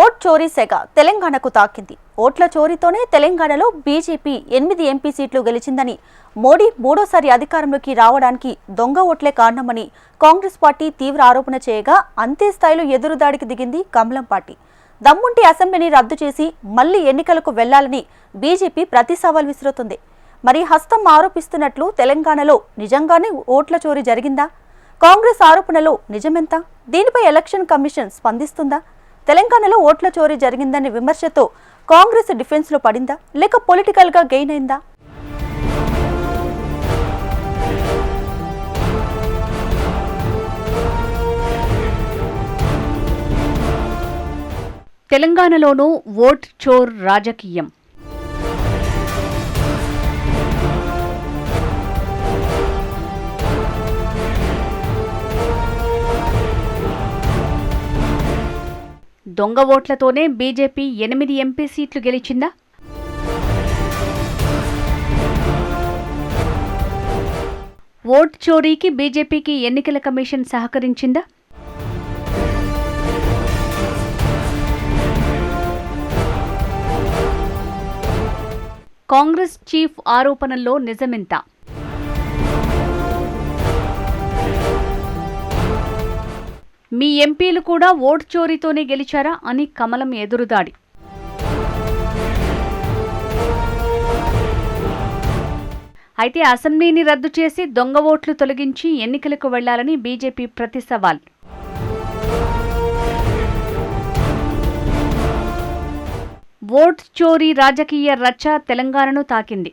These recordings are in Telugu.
ఓట్ చోరీ సెగ తెలంగాణకు తాకింది. ఓట్ల చోరీతోనే తెలంగాణలో బీజేపీ ఎనిమిది ఎంపీ సీట్లు గెలిచిందని మోడీ మూడోసారి అధికారంలోకి రావడానికి దొంగ ఓట్లే కారణమని కాంగ్రెస్ పార్టీ తీవ్ర ఆరోపణ చేయగా అంతే స్థాయిలో ఎదురుదాడికి దిగింది కమలం పార్టీ. దమ్ముంటి అసెంబ్లీని రద్దు చేసి మళ్ళీ ఎన్నికలకు వెళ్ళాలని బీజేపీ ప్రతి సవాల్ విసురుతుంది. మరి హస్తం ఆరోపిస్తున్నట్లు తెలంగాణలో నిజంగానే ఓట్ల చోరీ జరిగిందా? కాంగ్రెస్ ఆరోపణలో నిజమెంత? దీనిపై ఎలక్షన్ కమిషన్ స్పందిస్తుందా? తెలంగాణలో ఓట్ల చోరీ జరిగిందనే విమర్శతో కాంగ్రెస్ డిఫెన్స్లో పడిందా? లేక పొలిటికల్గా గెయిన్ అయిందా? తెలంగాణలోనూ ఓట్ చోర్ రాజకీయం. దొంగ ఓట్లతోనే బీజేపీ ఎనిమిది ఎంపీ సీట్లు గెలిచిందా? ఓట్ చోరీకి బీజేపీకి ఎన్నికల కమిషన్ సహకరించిందా? కాంగ్రెస్ చీఫ్ ఆరోపణల్లో నిజమెంత? మీ ఎంపీలు కూడా ఓటు చోరీతోనే గెలిచారా అని కమలం ఎదురుదాడి. అయితే అసెంబ్లీని రద్దు చేసి దొంగ ఓట్లు తొలగించి ఎన్నికలకు వెళ్ళాలని బీజేపీ ప్రతి సవాల్. ఓట్ చోరీ రాజకీయ రచ్చ తెలంగాణను తాకింది.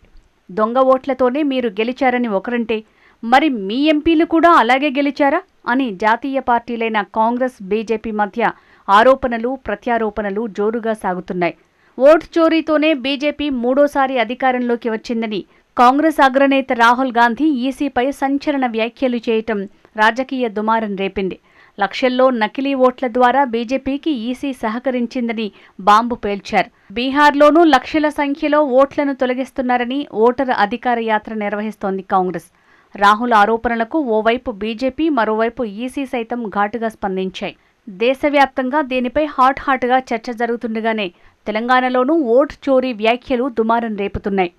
దొంగ ఓట్లతోనే మీరు గెలిచారని ఒకరంటే మరి మీ ఎంపీలు కూడా అలాగే గెలిచారా? అని జాతీయ పార్టీలైన కాంగ్రెస్ బీజేపీ మధ్య ఆరోపణలు ప్రత్యారోపణలు జోరుగా సాగుతున్నాయి. ఓట్ చోరీతోనే బీజేపీ మూడోసారి అధికారంలోకి వచ్చిందని కాంగ్రెస్ అగ్రనేత రాహుల్ గాంధీ ఈసీపై సంచలన వ్యాఖ్యలు చేయటం రాజకీయ దుమారం రేపింది. లక్షల్లో నకిలీ ఓట్ల ద్వారా బీజేపీకి ఈసీ సహకరించిందని బాంబు పేల్చారు. బీహార్లోనూ లక్షల సంఖ్యలో ఓట్లను తొలగిస్తున్నారని ఓటరు అధికార యాత్ర నిర్వహిస్తోంది కాంగ్రెస్. రాహుల్ ఆరోపణలకు ఓవైపు బీజేపీ మరోవైపు ఈసీ సైతం ఘాటుగా స్పందించాయి. దేశవ్యాప్తంగా దీనిపై హాట్ హాట్గా చర్చ జరుగుతుండగానే తెలంగాణలోనూ ఓట్ చోరీ వ్యాఖ్యలు దుమారం రేపుతున్నాయి.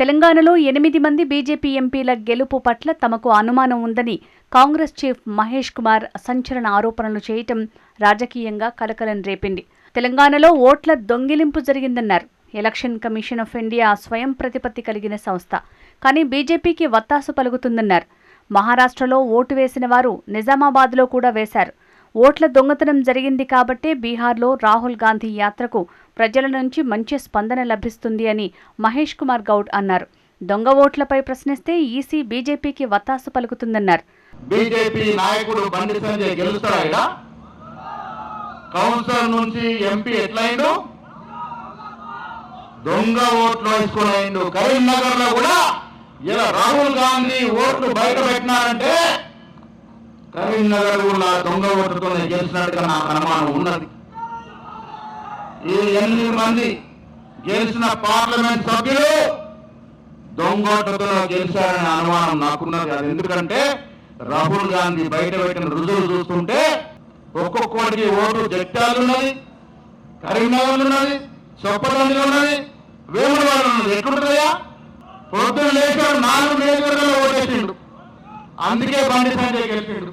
తెలంగాణలో ఎనిమిది మంది బీజేపీ ఎంపీల గెలుపు పట్ల తమకు అనుమానం ఉందని కాంగ్రెస్ చీఫ్ మహేష్ కుమార్ సంచలన ఆరోపణలు చేయటం రాజకీయంగా కలకలం రేపింది. తెలంగాణలో ఓట్ల దొంగిలింపు జరిగిందన్నారు. ఎలక్షన్ కమిషన్ ఆఫ్ ఇండియా స్వయం ప్రతిపత్తి కలిగిన సంస్థ. కానీ బీజేపీకి వత్తాసు పలుకుతుందన్నారు. మహారాష్ట్రలో ఓటు వేసిన వారు నిజామాబాద్లో కూడా వేశారు. ఓట్ల దొంగతనం జరిగింది కాబట్టే బీహార్లో రాహుల్ గాంధీ యాత్రకు ప్రజల నుంచి మంచి స్పందన లభిస్తుంది అని మహేష్ కుమార్ గౌడ్ అన్నారు. దొంగ ఓట్లపై ప్రశ్నిస్తే ఈసీ బీజేపీకి వత్తాసు పలుకుతుందన్నారు. బీజేపీ నాయకుడు బండి సంజయ్ గెలుస్తారా కౌన్సిలర్ నుంచి ఎంపీ ఎట్లయిండు? దొంగ ఓట్లు వేసుకుని అయిండు కరీంనగర్లో కూడా. ఇలా రాహుల్ గాంధీ ఓట్లు బయట పెట్టినారంటే కరీంనగర్ కూడా దొంగ ఓట్లతో గెలిచినట్టుగా నాకు అనుమానం ఉన్నది. ఈ ఎనిమిది మంది గెలిచిన పార్లమెంట్ సభ్యులు దొంగోటతో గెలిచారనే అనుమానం నాకున్నది అది ఎందుకంటే రాహుల్ గాంధీ బయట పెట్టిన రుజువులు చూస్తుంటే ఒక్కొక్కటి ఓటు జట్టాలు ఉన్నది కరీంనగర్ ఉన్నది చొప్పదండిలో ఉన్నది వేములవాడ ఉన్నది. ఎట్లుంటుందయ్యా పొద్దున లేచాడు నాలుగు నియోజకవర్గాల్లో ఓటేసిండు. అందుకే బండి సంజయ్ గెలిచిండు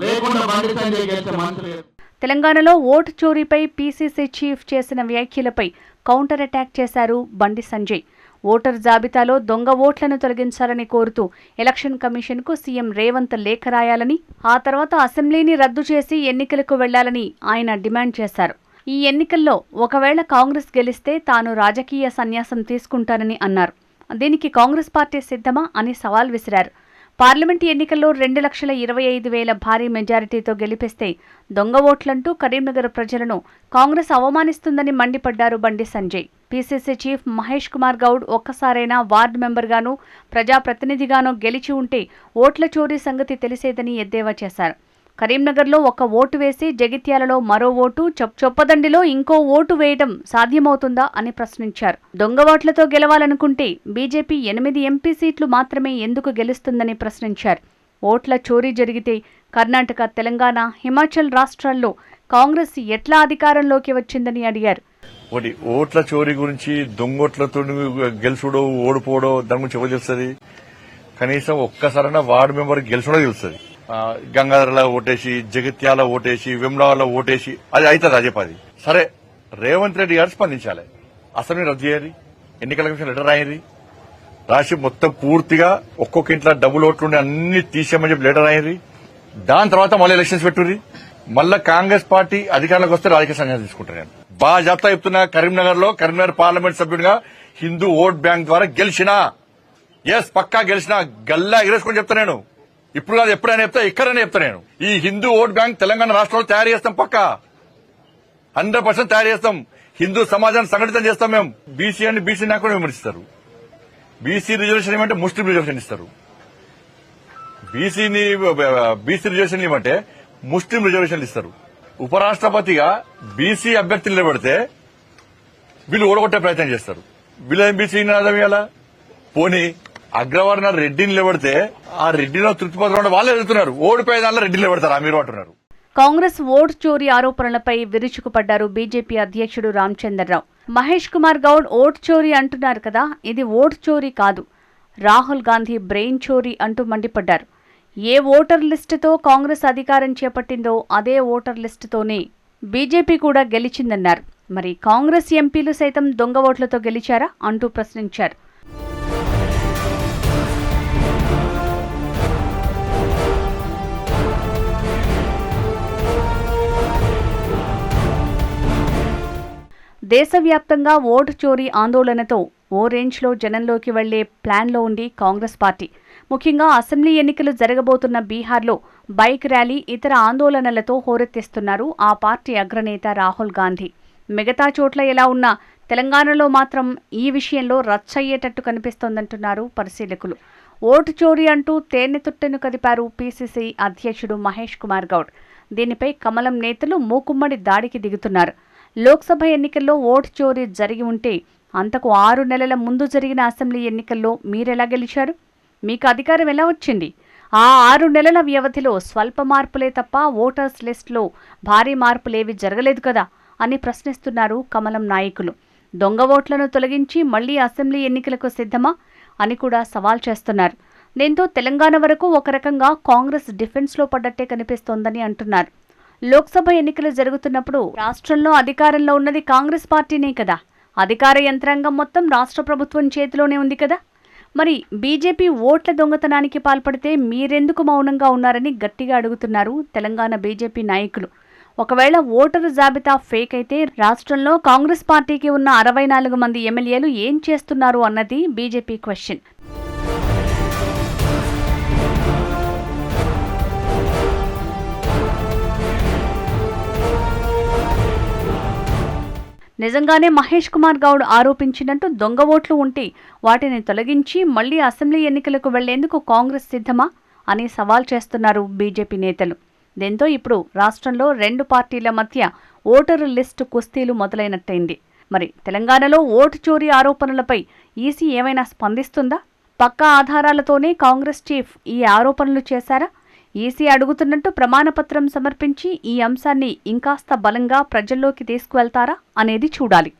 లేకుండా బండి సంజయ్ గెలిచే మనసు లేదు. తెలంగాణలో ఓటు చోరీపై పీసీసీ చీఫ్ చేసిన వ్యాఖ్యలపై కౌంటర్ అటాక్ చేశారు బండి సంజయ్. ఓటర్ జాబితాలో దొంగ ఓట్లను తొలగించాలని కోరుతూ ఎలక్షన్ కమిషన్కు సీఎం రేవంత్ లేఖ రాయాలని ఆ తర్వాత అసెంబ్లీని రద్దు చేసి ఎన్నికలకు వెళ్ళాలని ఆయన డిమాండ్ చేశారు. ఈ ఎన్నికల్లో ఒకవేళ కాంగ్రెస్ గెలిస్తే తాను రాజకీయ సన్యాసం తీసుకుంటానని అన్నారు. దీనికి కాంగ్రెస్ పార్టీ సిద్ధమా అని సవాల్ విసిరారు. పార్లమెంట్ ఎన్నికల్లో రెండు లక్షల ఇరవై ఐదు వేల భారీ మెజారిటీతో గెలిపిస్తే దొంగ ఓట్లంటూ కరీంనగర్ ప్రజలను కాంగ్రెస్ అవమానిస్తుందని మండిపడ్డారు బండి సంజయ్. పీసీసీ చీఫ్ మహేష్ కుమార్ గౌడ్ ఒక్కసారైనా వార్డు మెంబర్గానూ ప్రజాప్రతినిధిగానూ గెలిచి ఉంటే ఓట్ల చోరీ సంగతి తెలిసేదని ఎద్దేవా చేశారు. కరీంనగర్లో ఒక ఓటు వేసి జగిత్యాలలో మరో ఓటు చొప్పదండిలో ఇంకో ఓటు వేయడం సాధ్యమవుతుందా అని ప్రశ్నించారు. దొంగ ఓట్లతో గెలవాలనుకుంటే బీజేపీ ఎనిమిది ఎంపీ సీట్లు మాత్రమే ఎందుకు గెలుస్తుందని ప్రశ్నించారు. ఓట్ల చోరీ జరిగితే కర్ణాటక తెలంగాణ హిమాచల్ రాష్ట్రాల్లో కాంగ్రెస్ ఎట్లా అధికారంలోకి వచ్చిందని అడిగారు. ఒకటి ఓట్ల చోరీ గురించి దొంగోట్లతో గెలుచుడో ఓడిపోవడో దాని గురించి ఎవరు తెలుస్తుంది? కనీసం ఒక్కసారైనా వార్డు మెంబర్ గెలుచుడో తెలుస్తుంది. గంగాధరలో ఓటేసి జగిత్యాల ఓటేసి విమ్లాలో ఓటేసి అది అవుతుంది అదే పది సరే రేవంత్ రెడ్డి గారు స్పందించాలి. అసెంబ్లీ రద్దు చేయాలి ఎన్నికల కమిషన్ లెటర్ రాయింది రాసి మొత్తం పూర్తిగా ఒక్కొక్క ఇంట్లో డబుల్ ఓట్లుండి అన్ని తీసేయమని చెప్పి లెటర్ అయ్యింది దాని తర్వాత మళ్ళీ ఎలక్షన్స్ పెట్టుర్రి. మళ్ళా కాంగ్రెస్ పార్టీ అధికారంలోకి వస్తే రాజకీయ సంఘాలు తీసుకుంటాను నేను. బాగా జాబితా చెప్తున్నా కరీంనగర్లో కరీంనగర్ పార్లమెంట్ సభ్యుడిగా హిందూ ఓట్ బ్యాంక్ ద్వారా గెలిచినా ఎస్ పక్కా గెలిచినా గల్లా ఎగరేసుకొని చెప్తా నేను. ఇప్పుడు కాదు ఎప్పుడైనా చెప్తా ఎక్కడైనా చెప్తా నేను. ఈ హిందూ ఓట్ బ్యాంక్ తెలంగాణ రాష్ట్రంలో తయారు చేస్తాం పక్క. హండ్రెడ్ పర్సెంట్ తయారు చేస్తాం. హిందూ సమాజాన్ని సంఘటితం చేస్తాం మేము. బీసీ అని బీసీ నాకు విమర్శిస్తారు. బీసీ రిజర్వేషన్ ఏమంటే ముస్లిం రిజర్వేషన్ ఇస్తారు. బీసీని బీసీ రిజర్వేషన్ ఇవ్వమంటే ముస్లిం రిజర్వేషన్లు ఇస్తారు. ఉపరాష్ట్రపతిగా బీసీ అభ్యర్థులు నిలబడితే వీళ్ళు ఓడగొట్టే ప్రయత్నం చేస్తారు. వీళ్ళు బీసీ నినాదం ఇవ్వాలా పోనీ అగ్రవర్ణ రెడ్డిని నిలబడితే ఆ రెడ్డిలో తృప్తిపత్రం వాళ్ళు ఎదుగుతున్నారు ఓడిపోయే దానిలో రెడ్డిని నిలబడతారు మీరు అంటున్నారు. కాంగ్రెస్ ఓటు చోరీ ఆరోపణలపై విరుచుకుపడ్డారు బీజేపీ అధ్యక్షుడు రామచంద్రరావు. మహేష్ కుమార్ గౌడ్ ఓటు చోరీ అంటున్నారు కదా ఇది ఓటు చోరీ కాదు. రాహుల్ గాంధీ బ్రెయిన్ చోరీ అంటూ మండిపడ్డారు. ఏ ఓటర్ లిస్టుతో కాంగ్రెస్ అధికారం చేపట్టిందో అదే ఓటర్ లిస్టుతోనే బీజేపీ కూడా గెలిచిందన్నారు. మరి కాంగ్రెస్ ఎంపీలు సైతం దొంగ ఓట్లతో గెలిచారా అంటూ ప్రశ్నించారు. దేశవ్యాప్తంగా ఓటు చోరీ ఆందోళనతో ఓ రేంజ్లో జనంలోకి వెళ్ళే ప్లాన్లో ఉంది కాంగ్రెస్ పార్టీ. ముఖ్యంగా అసెంబ్లీ ఎన్నికలు జరగబోతున్న బీహార్లో బైక్ ర్యాలీ ఇతర ఆందోళనలతో హోరెత్తిస్తున్నారు ఆ పార్టీ అగ్రనేత రాహుల్ గాంధీ. మిగతా చోట్ల ఎలా ఉన్నా తెలంగాణలో మాత్రం ఈ విషయంలో రచ్చయ్యేటట్టు కనిపిస్తోందంటున్నారు పరిశీలకులు. ఓటు చోరీ అంటూ తేనె తుట్టెను కదిపారు పీసీసీ అధ్యక్షుడు మహేష్ కుమార్ గౌడ్. దీనిపై కమలం నేతలు మూకుమ్మడి దాడికి దిగుతున్నారు. లోక్సభ ఎన్నికల్లో ఓటు చోరీ జరిగి ఉంటే అంతకు ఆరు నెలల ముందు జరిగిన అసెంబ్లీ ఎన్నికల్లో మీరెలా గెలిచారు? మీకు అధికారం ఎలా వచ్చింది? ఆ ఆరు నెలల వ్యవధిలో స్వల్ప మార్పులే తప్ప ఓటర్స్ లిస్టులో భారీ మార్పులేవి జరగలేదు కదా? అని ప్రశ్నిస్తున్నారు కమలం నాయకులు. దొంగ ఓట్లను తొలగించి మళ్ళీ అసెంబ్లీ ఎన్నికలకు సిద్ధమా? అని కూడా సవాల్ చేస్తున్నారు. దీంతో తెలంగాణ వరకు ఒక రకంగా కాంగ్రెస్ డిఫెన్స్లో పడ్డట్టే కనిపిస్తోందని అంటున్నారు. లోక్సభ ఎన్నికలు జరుగుతున్నప్పుడు రాష్ట్రంలో అధికారంలో ఉన్నది కాంగ్రెస్ పార్టీనే కదా. అధికార యంత్రాంగం మొత్తం రాష్ట్ర ప్రభుత్వం చేతిలోనే ఉంది కదా. మరి బీజేపీ ఓట్ల దొంగతనానికి పాల్పడితే మీరెందుకు మౌనంగా ఉన్నారని గట్టిగా అడుగుతున్నారు తెలంగాణ బీజేపీ నాయకులు. ఒకవేళ ఓటరు జాబితా ఫేక్ అయితే రాష్ట్రంలో కాంగ్రెస్ పార్టీకి ఉన్న అరవై నాలుగు మంది ఎమ్మెల్యేలు ఏం చేస్తున్నారు అన్నది బీజేపీ క్వశ్చన్. నిజంగానే మహేష్ కుమార్ గౌడ్ ఆరోపించినట్టు దొంగ ఓట్లు ఉంటే వాటిని తొలగించి మళ్ళీ అసెంబ్లీ ఎన్నికలకు వెళ్ళేందుకు కాంగ్రెస్ సిద్ధమా అని సవాల్ చేస్తున్నారు బీజేపీ నేతలు. దీంతో ఇప్పుడు రాష్ట్రంలో రెండు పార్టీల మధ్య ఓటరు లిస్టు కుస్తీలు మొదలైనట్టయింది. మరి తెలంగాణలో ఓటు చోరీ ఆరోపణలపై ఈసీ ఏమైనా స్పందిస్తుందా? పక్కా ఆధారాలతోనే కాంగ్రెస్ చీఫ్ ఈ ఆరోపణలు చేశారా? ఈసీ అడుగుతున్నట్టు ప్రమాణపత్రం సమర్పించి ఈ అంశాన్ని ఇంకాస్త బలంగా ప్రజల్లోకి తీసుకువెళ్తారా అనేది చూడాలి.